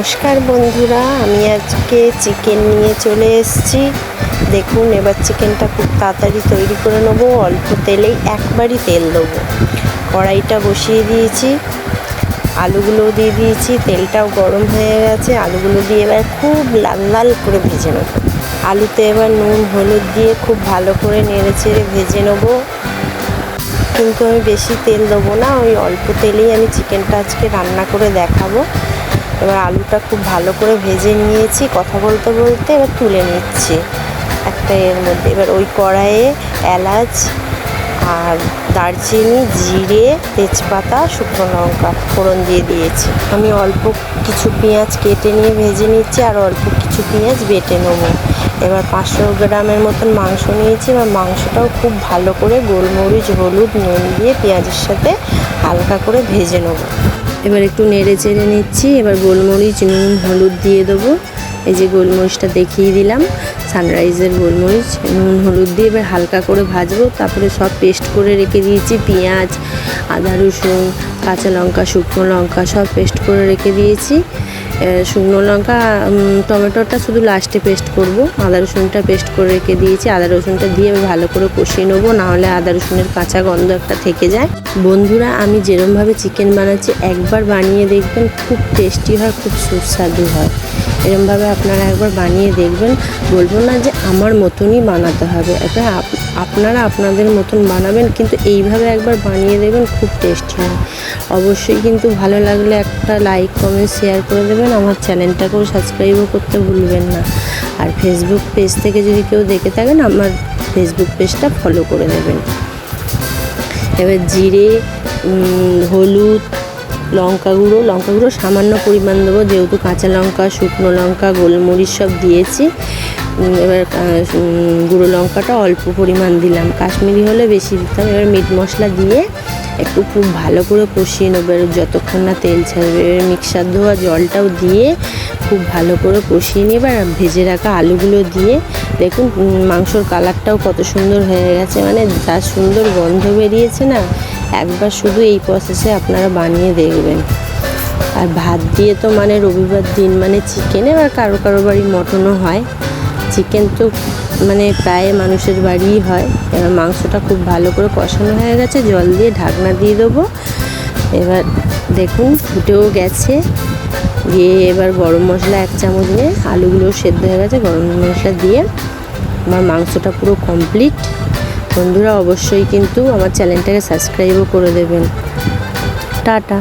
নমস্কার বন্ধুরা, আমি আজকে চিকেন নিয়ে চলে এসেছি। দেখুন, এবার চিকেনটা খুব তাড়াতাড়ি তৈরি করে নেব। অল্প তেলেই একবারই তেল দেবো। কড়াইটা বসিয়ে দিয়েছি আলুগুলো দিয়ে দিয়েছি, তেলটাও গরম হয়ে গেছে। আলুগুলো দিয়ে এবার খুব লাল লাল করে ভেজে নেব। আলুতে এবার নুন, হলুদ দিয়ে খুব ভালো করে নেড়ে চেড়ে ভেজে নেব। কিন্তু আমি বেশি তেল দেবো না, ওই অল্প তেলেই আমি চিকেনটা আজকে রান্না করে দেখাবো। এবার আলুটা খুব ভালো করে ভেজে নিয়েছি, কথা বলতে বলতে এবার তুলে নিচ্ছি। একটা এর মধ্যে। এবার ওই কড়াইয়ে এলাচ আর দারচিনি, জিরে, তেজপাতা, শুকনো লঙ্কা ফোড়ন দিয়ে দিয়েছি। আমি অল্প কিছু পেঁয়াজ কেটে নিয়ে ভেজে নিচ্ছি আর অল্প কিছু পেঁয়াজ বেটে নেব। এবার পাঁচশো গ্রামের মতন মাংস নিয়েছি। এবার মাংসটাও খুব ভালো করে গোলমরিচ, হলুদ, নুন দিয়ে পেঁয়াজের সাথে হালকা করে ভেজে নেব। এবার একটু নেড়ে চেড়ে নিচ্ছি। এবার গোলমরিচ, নুন, হলুদ দিয়ে দেবো। এই যে গোলমরিচটা দেখিয়ে দিলাম সানরাইজের গোলমরিচ, নুন, হলুদ দিয়ে এবার হালকা করে ভাজবো। তারপরে সব পেস্ট করে রেখে দিয়েছি, পেঁয়াজ, আদা, রসুন, কাঁচা লঙ্কা, শুকনো লঙ্কা সব পেস্ট করে রেখে দিয়েছি। শুকনো লঙ্কা টমেটোটা শুধু লাস্টে পেস্ট করব। আদা রসুনটা পেস্ট করে রেখে দিয়েছি। আদা রসুনটা দিয়ে ভালো করে কষিয়ে নেব, নাহলে আদা রসুনের কাঁচা গন্ধ একটা থেকে যায়। বন্ধুরা, আমি যেরমভাবে চিকেন বানাচ্ছি, একবার বানিয়ে দেখবেন খুব টেস্টি হয়, খুব সুস্বাদু হয়। এরমভাবে আপনারা একবার বানিয়ে দেখবেন। বলব না যে আমার মতনই বানাতে হবে। এবার আপনারা আপনাদের মতন বানাবেন, কিন্তু এইভাবে একবার বানিয়ে দেবেন খুব টেস্টি হয়। অবশ্যই কিন্তু ভালো লাগলে একটা লাইক কমেন্ট শেয়ার করে দেবেন। আমার চ্যানেলটাকেও সাবস্ক্রাইবও করতে ভুলবেন না। আর ফেসবুক পেজ থেকে যদি কেউ দেখে থাকেন, আমার ফেসবুক পেজটা ফলো করে দেবেন। এবার জিরে হলুদ লঙ্কা গুঁড়ো। লঙ্কা গুঁড়ো সামান্য পরিমাণ দেবো, যেহেতু কাঁচা লঙ্কা, শুকনো লঙ্কা, গোলমরিচ সব দিয়েছি। এবার গুঁড়ো লঙ্কাটা অল্প পরিমাণ দিলাম। কাশ্মীরি হলে বেশি দিতাম এবার মিট মশলা দিয়ে একটু খুব ভালো করে কষিয়ে নেব। এবার যতক্ষণ না তেল ছাড়বে, এবার মিক্সার ধোয়া জলটাও দিয়ে খুব ভালো করে কষিয়ে নিয়ে এবার ভেজে রাখা আলুগুলো দিয়ে দেখুন মাংসর কালারটাও কত সুন্দর হয়ে গেছে। মানে যা সুন্দর গন্ধ বেরিয়েছে না একবার শুধু এই প্রসেসে আপনারা বানিয়ে দেখবেন। আর ভাত দিয়ে তো মানে রবিবার দিন মানে চিকেন এবার কারও কারও বাড়ি মটনও হয়। চিকেন তো মানে প্রায় মানুষের বাড়িই হয়। এবার মাংসটা খুব ভালো করে কষানো হয়ে গেছে, জল দিয়ে ঢাকনা দিয়ে দেবো। এবার দেখুন ফুটেও গেছে। দিয়ে এবার গরম মশলা এক চামচ নিয়ে আলুগুলো সেদ্ধ হয়ে গেছে, গরম মশলা দিয়ে। আমার মাংসটা পুরো কমপ্লিট বন্ধুরা অবশ্যই কিন্তু আমার চ্যানেলটাকে সাবস্ক্রাইবও করে দেবেন। টাটা।